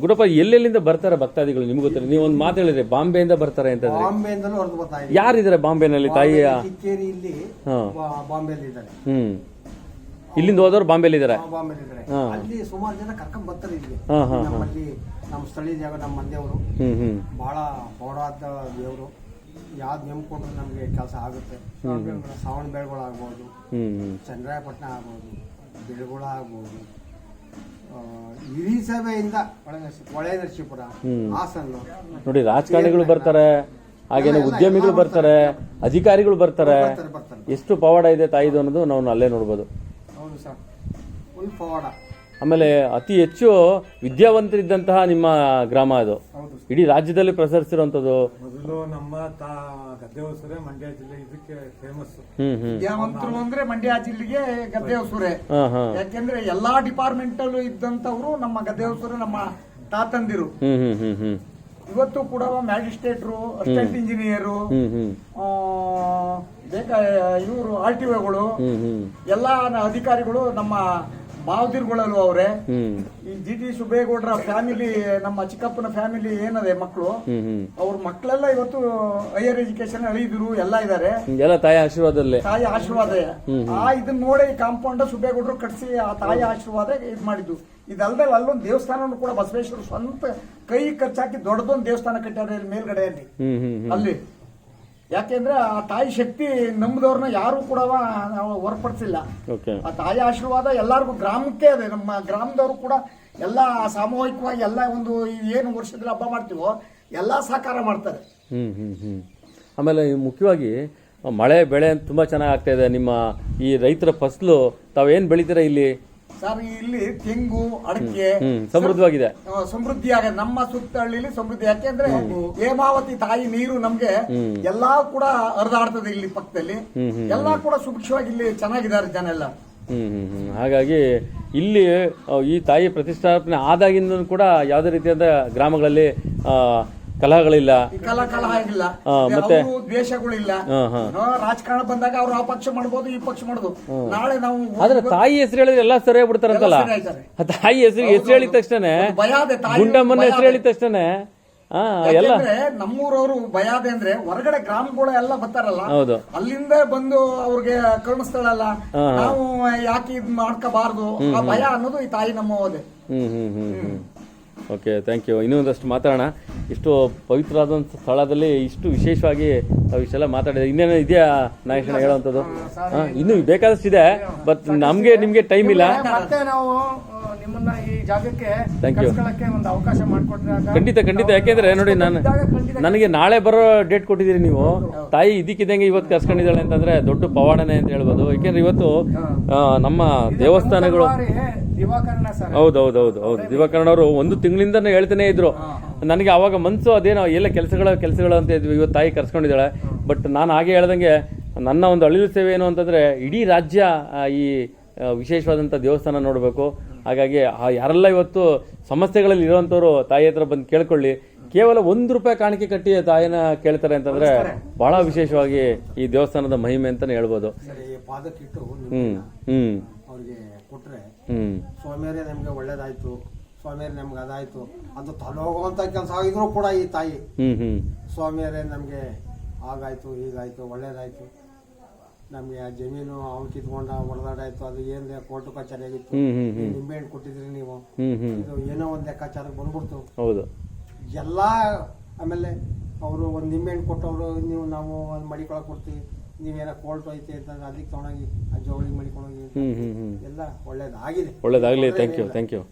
ಗುಡಪ್ಪ ಎಲ್ಲೆಲ್ಲಿಂದ ಬರ್ತಾರೆ ಭಕ್ತಾದಿಗಳು? ನಿಮ್ಗೆ ಗೊತ್ತಿಲ್ಲ. ನೀವು ಒಂದು ಮಾತು ಹೇಳಿದ್ರೆ ಬಾಂಬೆಯಿಂದ ಬರ್ತಾರೆ ಅಂತ ಬಾಂಬೆಯಿಂದಲೂ ಹೊರದು ಬರ್ತಾ ಇದ್ದಾರೆ ಯಾರಿದ್ದಾರೆ ಬಾಂಬೆನಲ್ಲಿ? ತಾಯಿಯ ಕಿಕ್ಕೇರಿ ಇಲ್ಲಿ ಹಾ. ಬಾಂಬೆಯಲ್ಲಿ ಇದ್ದಾರೆ. ಹ್ಮ್. ಇಲ್ಲಿಂದ ಹೋದವರು ಬಾಂಬೆಲಿ ಇದ್ದಾರೆ? ಇದ್ದಾರೆ. ಹಾ. ಅಲ್ಲಿ ಸುಮಾರು ಜನ ಕರ್ಕೊಂಡ್ ಬರ್ತಾರೆ ಇಲ್ಲಿ ಹಾ, ಹಾ, ಹಾ. ನಮ್ಮಲ್ಲಿ ನಮ್ಮ ಸ್ಥಳೀಯ ಜಾಗ ನಮ್ಮ ಮಂದಿಯವರು. ಹ್ಮ್ ಹ್ಮ್. ಬಹಳ ಪೌಡಾದ ದೇವರು. ಯಾವ್ದು ನೆಮ್ಕೊಂಡ್ರೆ ನಮಗೆ ಕೆಲಸ ಆಗುತ್ತೆ. ಶ್ರಾವಣ ಬೆಳಗೊಳಾಗ್ಬೋದು ಹ್ಮ್ ಹ್ಮ್. ಚಂದ್ರಾಯಪಟ್ಟಣ ಆಗ್ಬೋದು. ಬೆಳಗೊಳ ಆಗ್ಬೋದು. ಹಿರಿ ಸಭೆಯಿಂದ ಒಳ ಒಳೆ ನರಸೀಪುರ ಹ್ಮ್. ಹಾಸನ್ನು ನೋಡಿ ರಾಜಕಾರಣಿಗಳು ಬರ್ತಾರೆ ಹಾಗೇನೆ ಉದ್ಯಮಿಗಳು ಬರ್ತಾರೆ ಅಧಿಕಾರಿಗಳು ಬರ್ತಾರೆ. ಎಷ್ಟು ಪವಾಡ ಇದೆ ತಾಯಿದು ಅನ್ನೋದು ನಾವು ಅಲ್ಲೇ ನೋಡ್ಬೋದು. ಹೌದು ಸರ್. ಫುಲ್ ಪವಾಡ. ಆಮೇಲೆ ಅತಿ ಹೆಚ್ಚು ವಿದ್ಯಾವಂತರಿದ್ದಂತಹ ನಿಮ್ಮ ಗ್ರಾಮ ಅದು. ಹೌದು ಇಡೀ ರಾಜ್ಯದಲ್ಲಿ ಪ್ರಸರಿಸಿರುವಂತದ್ದು ಮೊದಲು ನಮ್ಮ ತಾ ಗದ್ದೆ ಹೊಸೂರೆ ಮಂಡ್ಯ ಜಿಲ್ಲೆ ಇದಕ್ಕೆ ಫೇಮಸ್ ಹ್ಮ್ ಹ್ಮ್. ವಿದ್ಯಾವಂತರು ಅಂದ್ರೆ ಮಂಡ್ಯ ಜಿಲ್ಲೆಗೆ ಗದ್ದೆ ಹೊಸೂರೆ ಹಾ ಹಾ. ಯಾಕೆಂದ್ರೆ ಎಲ್ಲಾ ಡಿಪಾರ್ಟ್ಮೆಂಟ್ ಅಲ್ಲೂ ಇದ್ದಂತವ್ರು ನಮ್ಮ ಗದ್ದೆ ಹೊಸೂರು ನಮ್ಮ ತಾತಂದಿರು. ಹ್ಮ್ ಹ್ಮ್ ಹ್ಮ್ ಹ್ಮ್. ಇವತ್ತು ಕೂಡ ಮ್ಯಾಜಿಸ್ಟ್ರೇಟ್ರು ಅಸಿಸ್ಟೆಂಟ್ ಇಂಜಿನಿಯರು ಹ್ಮ್ ಹ್ಮ್. ಬೇಕ ಇವರು ಆರ್ ಟಿ ಒಗಳು ಹ್ಮ್ ಹ್ಮ್. ಎಲ್ಲಾ ಅಧಿಕಾರಿಗಳು ನಮ್ಮ ಮಾವದಿರ್ಗಳಲ್ಲೂ ಅವ್ರೆ. ಈ ಜಿ ಟಿ ಸುಬೇಗೌಡರ ಫ್ಯಾಮಿಲಿ ನಮ್ಮ ಚಿಕ್ಕಪ್ಪನ ಫ್ಯಾಮಿಲಿ ಏನದೆ ಮಕ್ಕಳು ಅವ್ರ ಮಕ್ಕಳೆಲ್ಲ ಇವತ್ತು ಹೈಯರ್ ಎಜುಕೇಶನ್ ಅಳಿದ್ರು ಎಲ್ಲ ಇದಾರೆ. ಎಲ್ಲ ತಾಯಿ ತಾಯಿ ಆಶೀರ್ವಾದ. ಆ ಇದನ್ನ ನೋಡಿ ಕಾಂಪೌಂಡ್ ಸುಬೇಗೌಡರು ಕಟ್ಸಿ ಆ ತಾಯಿ ಆಶೀರ್ವಾದ ಇದ್ ಮಾಡಿದ್ದು. ಇದಲ್ದೆ ಅಲ್ಲೊಂದು ದೇವಸ್ಥಾನ ಕೂಡ ಬಸವೇಶ್ವರ ಸ್ವಂತ ಕೈ ಖರ್ಚಾಕಿ ದೊಡ್ಡದೊಂದು ದೇವಸ್ಥಾನ ಕಟ್ಟಾರೆ ಇಲ್ಲಿ ಮೇಲ್ಗಡೆಯಲ್ಲಿ. ಅಲ್ಲಿ. ಯಾಕೆಂದ್ರೆ ಆ ತಾಯಿ ಶಕ್ತಿ ನಂಬದವ್ರನ್ನ ಯಾರು ಕೂಡ ನಾವು ಹೊರಪಡಿಸಿಲ್ಲ. ಓಕೆ ಆ ತಾಯಿ ಆಶೀರ್ವಾದ ಎಲ್ಲರಿಗೂ ಗ್ರಾಮಕ್ಕೆ ಇದೆ ನಮ್ಮ ಗ್ರಾಮದವರು ಕೂಡ ಎಲ್ಲ ಸಾಮೂಹಿಕವಾಗಿ ಎಲ್ಲ ಒಂದು ಏನು ವರ್ಷದಲ್ಲಿ ಹಬ್ಬ ಮಾಡ್ತೀವೋ ಎಲ್ಲ ಸಹಕಾರ ಮಾಡ್ತಾರೆ. ಹ್ಮ್ ಹ್ಮ್ ಹ್ಮ್. ಆಮೇಲೆ ಈ ಮುಖ್ಯವಾಗಿ ಮಳೆ ಬೆಳೆ ತುಂಬಾ ಚೆನ್ನಾಗಿ ಆಗ್ತಾ ಇದೆ. ನಿಮ್ಮ ಈ ರೈತರ ಫಸಲು ತಾವೇನ್ ಬೆಳಿತೀರಾ ಇಲ್ಲಿ? ಸರ್ ಇಲ್ಲಿ ತೆಂಗು ಅಡಕೆ ಸಮೃದ್ಧವಾಗಿದೆ. ಸಮೃದ್ಧಿಯಾಗ ನಮ್ಮ ಸುತ್ತ ಹಳ್ಳಿಲಿ ಸಮೃದ್ಧಿ. ಯಾಕೆಂದ್ರೆ ಹೇಮಾವತಿ ತಾಯಿ ನೀರು ನಮ್ಗೆ ಎಲ್ಲಾ ಕೂಡ ಹರಿದಾಡ್ತದೆ ಇಲ್ಲಿ ಪಕ್ಕದಲ್ಲಿ. ಎಲ್ಲಾ ಕೂಡ ಸುಭಿಕ್ಷವಾಗಿ ಇಲ್ಲಿ ಚೆನ್ನಾಗಿದ್ದಾರೆ ಜನ ಎಲ್ಲ ಹಾಗಾಗಿ ಇಲ್ಲಿ ಈ ತಾಯಿ ಪ್ರತಿಷ್ಠಾಪನೆ ಆದಾಗಿಂದ ಕೂಡ ಯಾವುದೇ ರೀತಿಯಾದ ಗ್ರಾಮಗಳಲ್ಲಿ ಆ, ಕಲಹಗಳಿಲ್ಲ. ಕಲಾ ಆಗಿಲ್ಲ ಮತ್ತೆ- ಅವರು ದ್ವೇಷಗಳಿಲ್ಲ. ಹಾ, ಹಾ. ಆ, ರಾಜಕಾರಣ ಬಂದಾಗ ಅವ್ರು ಆ ಪಕ್ಷ ಮಾಡ್ಬೋದು ಈ ಪಕ್ಷ ಮಾಡುದು ನಾಳೆ ನಾವು ಆದ್ರೆ ತಾಯಿ ಹೆಸರು ಹೇಳಿದ್ರೆ ಎಲ್ಲ ಸರಿ ಬಿಡ್ತಾರಂತಲ್ಲ ಎಲ್ಲ ಸರಿ ಆಯ್ತಾರೆ. ಆ ತಾಯಿ ಹೆಸರು ಹೆಸರು ಹೇಳಿದ ತಕ್ಷಣ ಒಂದು ಭಯ ತಾಯಿ ಗುಂಡಮ್ಮನ ಭಯ ಹೆಸರು ಹೇಳಿದ ತಕ್ಷಣ ಆ ಎಲ್ಲ ಯಾಕೆಂದ್ರೆ ನಮ್ಮೂರವರು ಭಯ ಇದೆ ಅಂದ್ರೆ ಹೊರಗಡೆ ಗ್ರಾಮಗಳು ಎಲ್ಲ ಬರ್ತಾರಲ್ಲ ಹೌದು. ಅಲ್ಲಿಂದ ಬಂದು ಅವ್ರಿಗೆ ಕರುಣಿಸ್ತಾಳಲ್ಲ ನಾವು ಯಾಕೆ ಇದ್ ಮಾಡ್ಕೋಬಾರ್ದು? ಆ ಭಯ ಅನ್ನೋದು ಈ ತಾಯಿ ನಮ್ಮ ಹೋದೆ ಹ್ಮ್ ಹ್ಮ್ ಹ್ಮ್ ಹ್ಮ್. ಓಕೆ ಥ್ಯಾಂಕ್ ಯು ಇನ್ನೊಂದಷ್ಟು ಮಾತಾಡೋಣ. ಇಷ್ಟು ಪವಿತ್ರವಾದಂಥ ಸ್ಥಳದಲ್ಲಿ ಇಷ್ಟು ವಿಶೇಷವಾಗಿ ನಾವು ಇಷ್ಟೆಲ್ಲ ಮಾತಾಡಿದೆ ಇನ್ನೇನು ಇದೆಯಾ ನಾಯಕನ ಹೇಳುವಂಥದ್ದು? ಹಾಂ ಇನ್ನೂ ಬೇಕಾದಷ್ಟು ಇದೆ ಬಟ್ ನಮಗೆ ನಿಮಗೆ ಟೈಮ್ ಇಲ್ಲ. ಮತ್ತೆ ನಾವು ನಿಮ್ಮನ್ನ ಜಾಗಕ್ಕೆ ಒಂದು ಅವಕಾಶ ಖಂಡಿತ ಖಂಡಿತ. ಯಾಕೆಂದ್ರೆ ನೋಡಿ ನಾನು ನನಗೆ ನಾಳೆ ಬರೋ ಡೇಟ್ ಕೊಟ್ಟಿದ್ದೀರಿ ನೀವು. ತಾಯಿ ಇದಕ್ಕಿದ್ದಂಗೆ ಇವತ್ತು ಕರ್ಸ್ಕೊಂಡಿದ್ದಾಳೆ ಅಂತಂದ್ರೆ ದೊಡ್ಡ ಪವಾಡನೆ ಅಂತ ಹೇಳ್ಬೋದು. ಯಾಕೆಂದ್ರೆ ಇವತ್ತು ನಮ್ಮ ದೇವಸ್ಥಾನಗಳು ಹೌದೌದೌದು ಹೌದು ಹೌದು ಹೌದು. ಹೌದು ದಿವಾಕರಣ ಅವರು ಒಂದು ತಿಂಗಳಿಂದನೇ ಹೇಳ್ತಾನೆ ಇದ್ರು. ನನಗೆ ಅವಾಗ ಮನಸ್ಸು ಅದೇನೋ ಎಲ್ಲ ಕೆಲಸಗಳ ಕೆಲಸಗಳು ಅಂತ ಇದ್ವಿ. ಇವತ್ತು ತಾಯಿ ಕರ್ಸ್ಕೊಂಡಿದ್ದಾಳೆ. ಬಟ್ ನಾನು ಹಾಗೆ ಹೇಳ್ದಂಗೆ ನನ್ನ ಒಂದು ಅಳಿಲು ಸೇವೆ ಏನು ಅಂತಂದರೆ ಇಡೀ ರಾಜ್ಯ ಈ ವಿಶೇಷವಾದಂಥ ದೇವಸ್ಥಾನ ನೋಡಬೇಕು. ಹಾಗಾಗಿ ಆ ಯಾರೆಲ್ಲ ಇವತ್ತು ಸಮಸ್ಯೆಗಳಲ್ಲಿ ಇರುವಂತವ್ರು ತಾಯಿ ಹತ್ರ ಬಂದು ಕೇಳ್ಕೊಳ್ಳಿ. ಕೇವಲ ಒಂದು ರೂಪಾಯಿ ಕಾಣಿಕೆ ಕಟ್ಟಿ ತಾಯಿನ ಕೇಳ್ತಾರೆ ಅಂತಂದ್ರೆ ಬಹಳ ವಿಶೇಷವಾಗಿ ಈ ದೇವಸ್ಥಾನದ ಮಹಿಮೆ ಅಂತಾನೆ ಹೇಳ್ಬೋದು. ಹ್ಮ್ ಹ್ಮ್. ಅವ್ರಿಗೆ ಕೊಟ್ರೆ ಹ್ಮ್. ಸ್ವಾಮಿಯರೇ ನಮ್ಗೆ ಒಳ್ಳೇದಾಯ್ತು ಸ್ವಾಮಿಯರೇ ನಮ್ಗೆ ಅದಾಯ್ತು. ಅಂತ ತಲೋಗುವಂತ ಕೆಲಸ ಆಗಿದ್ರು ಕೂಡ ಈ ತಾಯಿ. ಹ್ಮ್ ಹ್ಮ್. ಸ್ವಾಮಿಯರೇ ನಮ್ಗೆ ಹಾಗಾಯ್ತು ಹೀಗಾಯ್ತು ಒಳ್ಳೇದಾಯ್ತು. ನಮಗೆ ಆ ಜಮೀನು ಅವ್ನು ಕಿತ್ಕೊಂಡ ಹೊಡೆದಾಡಾಯ್ತು ಅದು ಏನ್ ಕೋರ್ಟ್ ಕಚೇರಿ ಆಗಿತ್ತು. ಹ್ಮ್ ಹ್ಮ್ ಕೊಟ್ಟಿದ್ರಿ ನೀವು. ಹ್ಮ್ ಹ್ಮ್. ಇದು ಏನೋ ಒಂದ್ ಲೆಕ್ಕಾಚಾರಕ್ಕೆ ಬಂದ್ಬಿಡ್ತು. ಹೌದು. ಎಲ್ಲಾ ಆಮೇಲೆ ಅವರು ಒಂದು ನಿಂಬೆಹಣ್ಣು ಕೊಟ್ಟವ್ರು ನೀವು ನಾವು ಅದ್ ಮಡಿಕೊಳಕ್ ಕೊಡ್ತೀವಿ. ನೀವೇನೋ ಕೋರ್ಟ್ ಐತೆ ಅಂತ ಅದಕ್ಕೆ ತಗೊಂಡೋಗಿ ಆ ಜೋಳಿಗೆ ಮಡಿಕೊಂಡೋಗಿ ಹ್ಮ್ ಹ್ಮ್ ಹ್ಮ್. ಎಲ್ಲ ಒಳ್ಳೇದಾಗಿದೆ. ಒಳ್ಳೇದಾಗಲಿ. Thank you thank you